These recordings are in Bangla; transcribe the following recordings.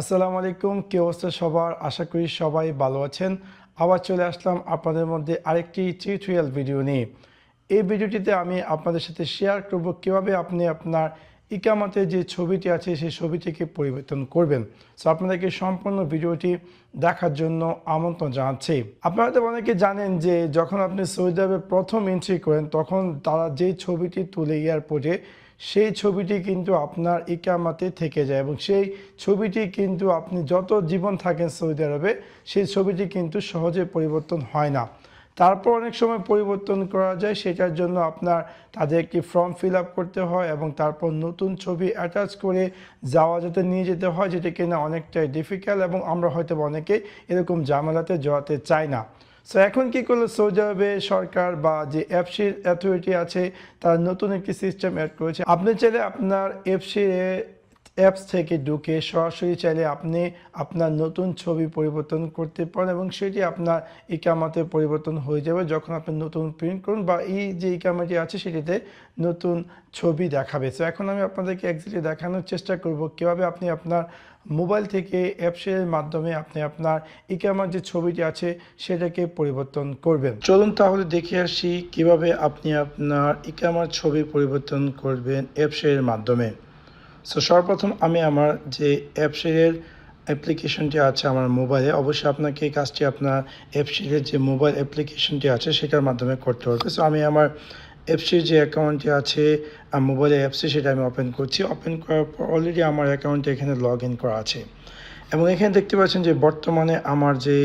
আসসালামু আলাইকুম, কি অবস্থা সবার? আশা করি সবাই ভালো আছেন। আবার চলে আসলাম আপনাদের মধ্যে আরেকটি টিউটোরিয়াল ভিডিও নিয়ে। এই ভিডিওটিতে আমি আপনাদের সাথে শেয়ার করব কীভাবে আপনি আপনার ইকামাতে যে ছবিটি আছে, সেই ছবিটিকে পরিবর্তন করবেন। সো আপনাদেরকে সম্পূর্ণ ভিডিওটি দেখার জন্য আমন্ত্রণ জানাচ্ছি। আপনারা তো অনেকে জানেন যে, যখন আপনি সৌদি আরবে প্রথম এন্ট্রি করেন, তখন তারা যে ছবিটি তুলে এয়ারপোর্টে সেই ছবিটি কিন্তু আপনার ইকামাতে থেকে যায় এবং সেই ছবিটি কিন্তু আপনি যত জীবন থাকেন সৌদি আরবে, সেই ছবিটি কিন্তু সহজে পরিবর্তন হয় না। তারপর অনেক সময় পরিবর্তন করা যায়, সেটার জন্য আপনার তাদের একটি ফর্ম ফিল করতে হয় এবং তারপর নতুন ছবি অ্যাটাচ করে যাওয়া যেতে নিয়ে যেতে হয়, যেটা কিনা অনেকটাই ডিফিকাল্ট এবং আমরা হয়তো অনেকে এরকম ঝামেলাতে জড়াতে চাই না। সো এখন কি করল সৌদি আরবে সরকার বা যে এফসির অ্যাথরিটি আছে, তারা নতুন একটি সিস্টেম অ্যাড করেছে। আপনি চাইলে আপনার এফসি অ্যাপস থেকে ঢুকে সরাসরি চাইলে আপনি আপনার নতুন ছবি পরিবর্তন করতে পারেন এবং সেটি আপনার ইকামাতে পরিবর্তন হয়ে যাবে যখন আপনি নতুন প্রিন্ট করুন বা এই যে ইকামাটি আছে সেটিতে নতুন ছবি দেখাবে। সো এখন আমি আপনাদেরকে একজাক্টলি দেখানোর চেষ্টা করব কীভাবে আপনি আপনার মোবাইল থেকে অ্যাপসের মাধ্যমে আপনি আপনার ইকামার যে ছবিটি আছে সেটাকে পরিবর্তন করবেন। চলুন তাহলে দেখে আসি কীভাবে আপনি আপনার ইকামার ছবি পরিবর্তন করবেন অ্যাপসের মাধ্যমে। সো সর্বপ্রথম আমি আমার যে অ্যাপসের অ্যাপ্লিকেশনটি আছে আমার মোবাইলে অবশ্যই আপনাকে এই কাজটি আপনার অ্যাপসের যে মোবাইল অ্যাপ্লিকেশনটি আছে সেটার মাধ্যমে করতে হবে। সো আমি আমার অ্যাপসের যে অ্যাকাউন্টটি আছে মোবাইলে অ্যাপসে সেটা আমি ওপেন করছি। ওপেন করার পর অলরেডি আমার অ্যাকাউন্টে এখানে লগ ইন করা আছে। এবং এখানে দেখতে পাচ্ছেন যে বর্তমানে আমার যে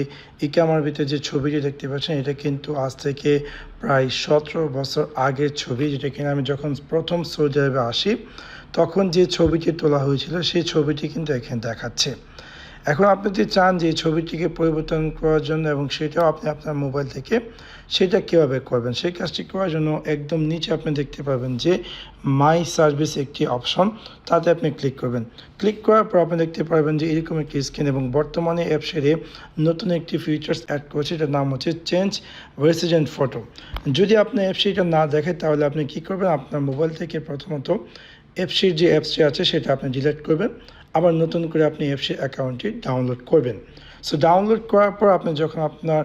ইকামার ভিতরে যে ছবিটি দেখতে পাচ্ছেন, এটা কিন্তু আজ থেকে প্রায় সতেরো বছর আগের ছবি, যেটা কিনা আমি যখন প্রথম সৌদি আরবে আসি তখন যে ছবিটি তোলা হয়েছিল, সেই ছবিটি কিন্তু এখানে দেখাচ্ছে। এখন আপনি যদি চান যে ছবিটিকে পরিবর্তন করার জন্য এবং সেটাও আপনি আপনার মোবাইল থেকে সেটা কীভাবে করবেন, সেই কাজটি করার জন্য একদম নিচে আপনি দেখতে পাবেন যে মাই সার্ভিস একটি অপশন, তাতে আপনি ক্লিক করবেন। ক্লিক করার পর আপনি দেখতে পারবেন যে এরকম একটি স্ক্রিন এবং বর্তমানে অ্যাপসেরে নতুন একটি ফিচার্স অ্যাড করেছে, এটার নাম হচ্ছে চেঞ্জ রেসিডেন্ট ফটো যদি আপনার অ্যাপসিটা না দেখে, তাহলে আপনি কী করবেন? আপনার মোবাইল থেকে প্রথমত এফসির যে অ্যাপসটি আছে, সেটা আপনি ডিলিট করবেন। আবার নতুন করে আপনি এফসি অ্যাকাউন্টটি ডাউনলোড করবেন। সো ডাউনলোড করার পর আপনি যখন আপনার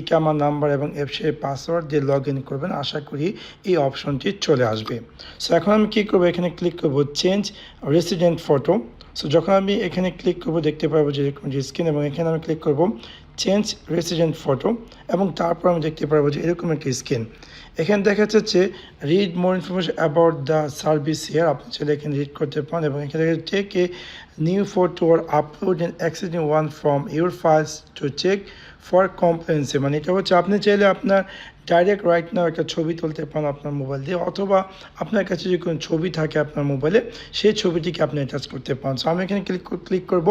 ইকামা নাম্বার এবং এফসির পাসওয়ার্ড দিয়ে লগ ইন করবেন, আশা করি এই অপশনটি চলে আসবে। সো এখন আমি কী করব? এখানে ক্লিক করব চেঞ্জ রেসিডেন্ট ফটো সো যখন আমি এখানে ক্লিক করব, দেখতে পারব যে এরকম যে স্ক্রিন এবং এখানে আমি ক্লিক করব চেঞ্জ রেসিডেন্ট ফটো এবং তারপর আমি দেখতে পারব যে এরকম একটি স্ক্রিন এখানে দেখা যাচ্ছে read more information about the service here আপনি চাইলে এখানে রিড করতে পারেন এবং এখানে দেখা যাচ্ছে take a new photo or upload in existing one from your files to check for compliance মানে এটা হচ্ছে আপনি চাইলে আপনার ডাইরেক্ট রাইট নাও একটা ছবি তুলতে পারেন আপনার মোবাইল দিয়ে, অথবা আপনার কাছে যে কোনো ছবি থাকে আপনার মোবাইলে সেই ছবিটিকে আপনি অ্যাটাচ করতে পারেন। সো আমি এখানে ক্লিক ক্লিক করব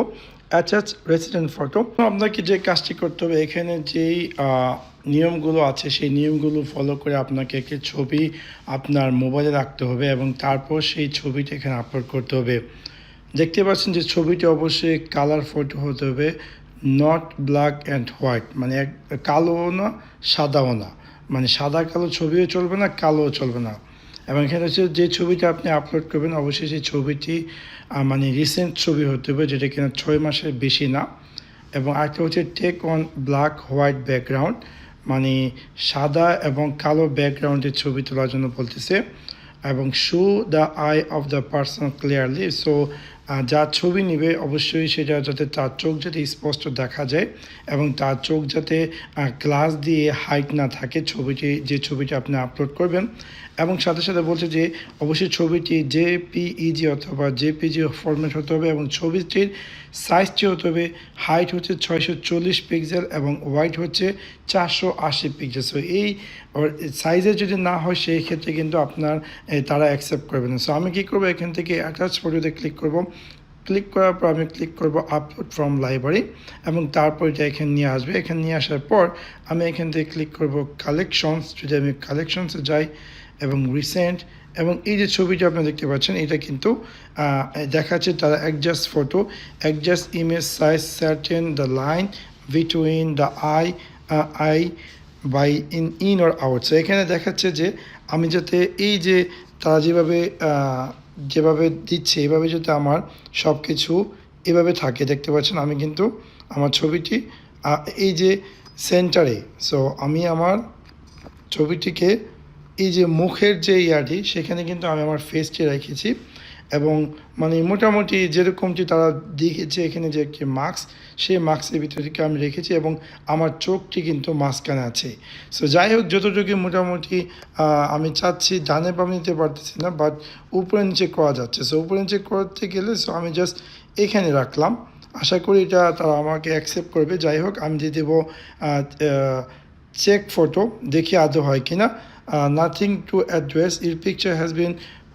অ্যাটাচ রেসিডেন্ট ফটো আপনাকে যে কাজটি করতে হবে, এখানে যেই নিয়মগুলো আছে, সেই নিয়মগুলো ফলো করে আপনাকে একটি ছবি আপনার মোবাইলে রাখতে হবে এবং তারপর সেই ছবিটা এখানে আপলোড করতে হবে। দেখতে পাচ্ছেন যে ছবিটি অবশ্যই কালার ফটো হতে হবে নট ব্ল্যাক অ্যান্ড হোয়াইট মানে কালোও না, সাদাও না। মানে সাদা, কালো ছবিও চলবে না, কালোও চলবে না। এবং এখানে হচ্ছে যে ছবিটা আপনি আপলোড করবেন, অবশ্যই সেই ছবিটি মানে রিসেন্ট ছবি হতে হবে, যেটা কিনা ছয় মাসের বেশি না। এবং আরেকটা হচ্ছে take on black white background মানে সাদা এবং কালো ব্যাকগ্রাউন্ডের ছবি তোলার জন্য বলতেছে। এবং show the eye of the person clearly so যার ছবি নেবে অবশ্যই সেটা যাতে তার চোখ যাতে স্পষ্ট দেখা যায় এবং তার চোখ যাতে গ্লাস দিয়ে হাইট না থাকে ছবিটি, যে ছবিটি আপনি আপলোড করবেন। এবং সাথে সাথে বলছে যে, অবশ্যই ছবিটি জেপিইজি অথবা জেপিজি ফরম্যাট হতে হবে এবং ছবিটির সাইজটি হতে হবে হাইট হচ্ছে ছয়শো চল্লিশ পিক্সেল এবং ওয়াইট হচ্ছে চারশো আশি পিক্সেল সো এই সাইজে যদি না হয়, সেই ক্ষেত্রে কিন্তু আপনার তারা অ্যাকসেপ্ট করবে না। সো আমি কী করব? এখান থেকে অ্যাটাচ ফটোতে ক্লিক করব। ক্লিক করার পর আমি ক্লিক করব আপলোড ফ্রম লাইব্রেরি এবং তারপর এটা এখানে নিয়ে আসবে। এখানে নিয়ে আসার পর আমি এখান থেকে ক্লিক করব কালেকশনস যদি আমি কালেকশনসে যাই এবং রিসেন্ট এবং এই যে ছবিটা আপনি দেখতে পাচ্ছেন, এটা কিন্তু দেখাচ্ছে তারা adjust photo adjust image size certain the line between the eye eye by in in or out এখানে দেখাচ্ছে যে আমি যাতে এই যে তারা যেভাবে যেভাবে দিচ্ছে, এভাবে যদি আমার সব কিছু এভাবে থাকে, দেখতে পাচ্ছেন আমি কিন্তু আমার ছবিটি এই যে সেন্টারে সো আমি আমার ছবিটিকে এই যে মুখের যে ইয়াটি, সেখানে কিন্তু আমি আমার ফেসটি রেখেছি। এবং মানে মোটামুটি যেরকমটি তারা দেখেছে এখানে যে একটি মাস্ক, সেই মাস্কের ভিতর থেকে আমি রেখেছি এবং আমার চোখটি কিন্তু মাঝখানে আছে। সো যাই হোক, যতটুকু মোটামুটি আমি চাচ্ছি, ডানে বামে নিতে পারতেছি না বাট উপরে নিচে করা যাচ্ছে। সো উপরে নিচে করতে গেলে সো আমি জাস্ট এখানে রাখলাম। আশা করি এটা তারা আমাকে অ্যাকসেপ্ট করবে। যাই হোক, আমি দিয়ে দেবো চেক ফটো দেখি আদৌ হয় কিনা। Nothing to address your picture has been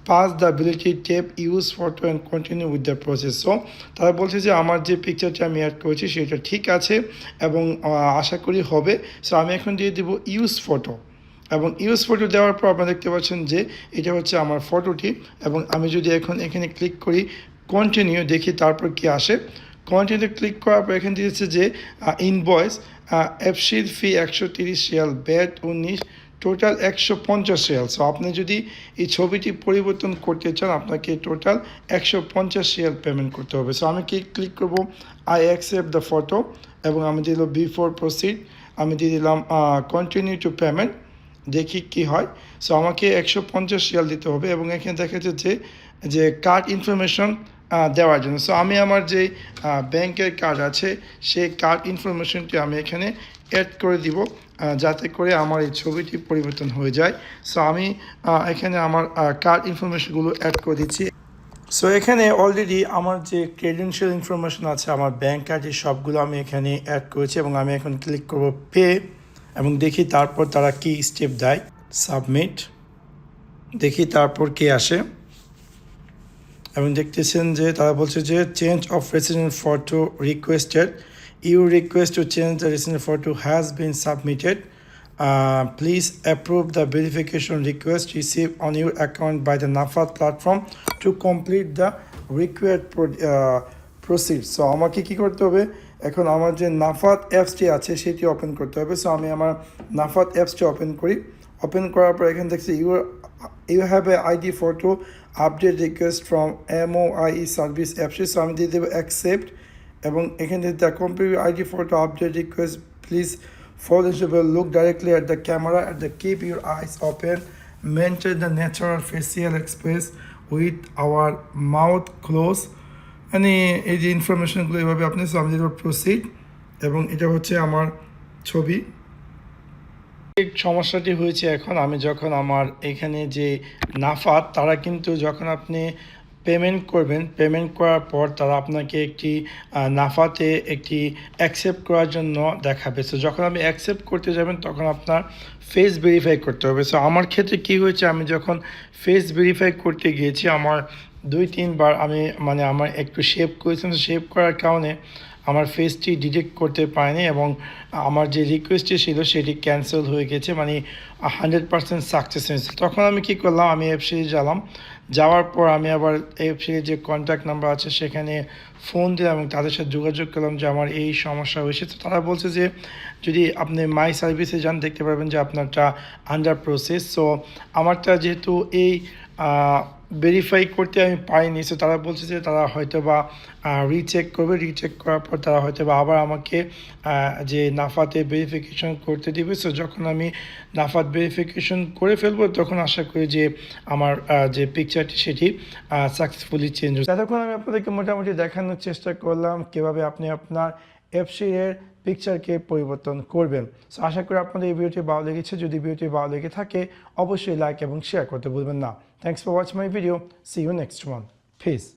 pass the ability tape use photo and continue with the process so তারা বলছে যে আমার যে পিকচারটা আমি অ্যাড করেছি, সেটা ঠিক আছে এবং আশা করি হবে। সো আমি এখন দিয়ে দেবো ইউজ ফটো এবং ইউজ ফটো দেওয়ার পর আপনারা দেখতে পাচ্ছেন যে এটা হচ্ছে আমার ফটোটি এবং আমি যদি এখন এখানে ক্লিক করি কন্টিনিউ দেখি তারপর কি আসে। কন্টিনিউ ক্লিক করার পর এখানে দিয়েছে যে ইনভয়েস এফসির ফি একশো তিরিশ রিয়াল ব্যাট উনিশ টোটাল একশো পঞ্চাশ রিয়াল সো আপনি যদি এই ছবিটি পরিবর্তন করতে চান, আপনাকে টোটাল একশো পঞ্চাশ রিয়াল পেমেন্ট করতে হবে। সো আমি কি ক্লিক করব? আই অ্যাকসেপ্ট দ্য ফটো এবং আমি দিল বিফোর প্রসিড আমি দিয়ে দিলাম কন্টিনিউ টু পেমেন্ট দেখি কি হয়। সো আমাকে একশো পঞ্চাশ রিয়াল দিতে হবে এবং এখানে দেখা যাচ্ছে যে কার্ড ইনফরমেশন দেওয়ার জন্য। সো আমি আমার যে ব্যাংকের কার্ড আছে, সেই কার্ড ইনফরমেশনটি আমি এখানে অ্যাড করে দিব যাতে করে আমার এই ছবিটি পরিবর্তন হয়ে যায়। সো আমি এখানে আমার কার্ড ইনফরমেশনগুলো অ্যাড করে দিচ্ছি। সো এখানে অলরেডি আমার যে ক্রেডেনশিয়াল ইনফরমেশন আছে, আমার ব্যাংক কার্ডের সবগুলো আমি এখানে অ্যাড করেছি এবং আমি এখন ক্লিক করব পে এবং দেখি তারপর তারা কি স্টেপ দেয়। সাবমিট দেখি তারপর কে আসে। এবং দেখতেছেন যে তারা বলছে যে change of resident photo requested you request to change the resident photo has been submitted please approve the verification request receive on your account by the Nafath platform to complete the required proceed so আমাকে কি করতে হবে? এখন আমার যে নাফাত অ্যাপসটি আছে, সেটি ওপেন করতে হবে। সো আমি আমার নাফাত অ্যাপসটি ওপেন করি। ওপেন করার পর এখানে দেখছি you you have a ID photo update request from MOI service apps so আমি দিয়ে দেবো অ্যাকসেপ্ট এবং এখানে the computer ID for photo update request please for this look directly at the camera at the keep your eyes open, maintain the natural facial express with our mouth close মানে এই যে ইনফরমেশনগুলো এভাবে আপনি so আমি প্রসিড এবং এটা হচ্ছে আমার ছবি। সমস্যাটি হয়েছে এখন, আমি যখন আমার এখানে যে নাফাত, তারা কিন্তু যখন আপনি পেমেন্ট করবেন। পেমেন্ট করার পর তারা আপনাকে একটি নাফাতে একটি অ্যাকসেপ্ট করার জন্য দেখাবে। সো যখন আপনি অ্যাকসেপ্ট করতে যাবেন, তখন আপনার ফেস ভেরিফাই করতে হবে। সো আমার ক্ষেত্রে কি হয়েছে? আমি যখন ফেস ভেরিফাই করতে গিয়েছি, আমার দুই, তিনবার আমি মানে আমার একটু শেভ করেছিলাম শেভ করার কারণে আমার ফেসটি ডিটেক্ট করতে পারেনি এবং আমার যে রিকোয়েস্টটি ছিল সেটি ক্যান্সেল হয়ে গেছে মানে হান্ড্রেড পার্সেন্ট সাকসেস হয়েছে। তখন আমি কি করলাম, আমি অ্যাপ সিরিজ গেলাম যাওয়ার পর আমি আবার অ্যাপ সিরিজ যে কন্ট্যাক্ট নাম্বার আছে, সেখানে ফোন দিলাম এবং তাদের সাথে যোগাযোগ করলাম যে আমার এই সমস্যা হয়েছে। তো তারা বলছে যে, যদি আপনি মাই সার্ভিসে যান, দেখতে পারবেন যে আপনারটা আন্ডার প্রসেস সো আমারটা যেহেতু এই ভেরিফাই করতে আমি পাইনি সো তারা বলছে যে তারা হয়তো বা রিচেক করবে। রিচেক করার পর তারা হয়তো বা আবার আমাকে যে নাফাতে ভেরিফিকেশন করতে দিবে। সো যখন আমি নাফাত ভেরিফিকেশন করে ফেলব, তখন আশা করি যে আমার যে পিকচারটি সেটি সাকসেসফুলি চেঞ্জ হচ্ছে এতক্ষণ আমি আপনাদেরকে মোটামুটি দেখানোর চেষ্টা করলাম, কীভাবে আপনি আপনার এফসির পিকচারকে পরিবর্তন করবেন। সো আশা করি আপনাদের এই ভিডিওটি ভালো লেগেছে। যদি ভিডিওটি ভালো লেগে থাকে, অবশ্যই লাইক এবং শেয়ার করতে ভুলবেন না। Thanks for watching my video. See you next one. Peace.